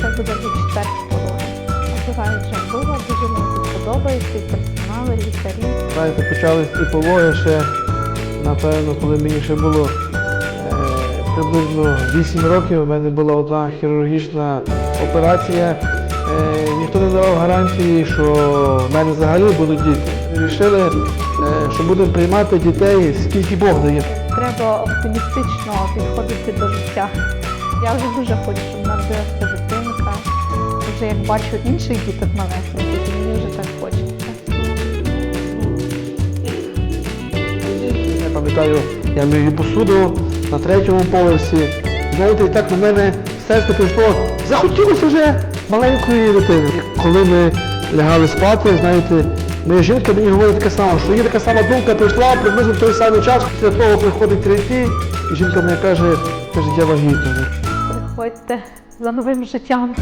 це буде вже четвертий дуже мені подобається, і персонал, і лікарі. Знаєте, почались ці пологи ще, напевно, коли мені ще було е, приблизно 8 років, у мене була одна хірургічна операція. Е, ніхто не давав гарантії, що в мене взагалі будуть діти. Рішили, е, що будемо приймати дітей, скільки Бог дає. Треба оптимістично підходити до життя. Я вже дуже хочу, щоб народилася дитинка. Вже як бачу інших діток малесеньких, і мені вже так хочеться. Я пам'ятаю, я мию посуду на третьому поверсі. Знаєте, і так у мене серце прийшло, захотілося вже маленької дитини. Коли ми лягали спати, знаєте, моя жінка мені говорить таке саме, що їй така сама думка прийшла приблизно в той самий час, після того приходить третій, і жінка мені каже, каже, я вагітна. Приходьте за новим життям.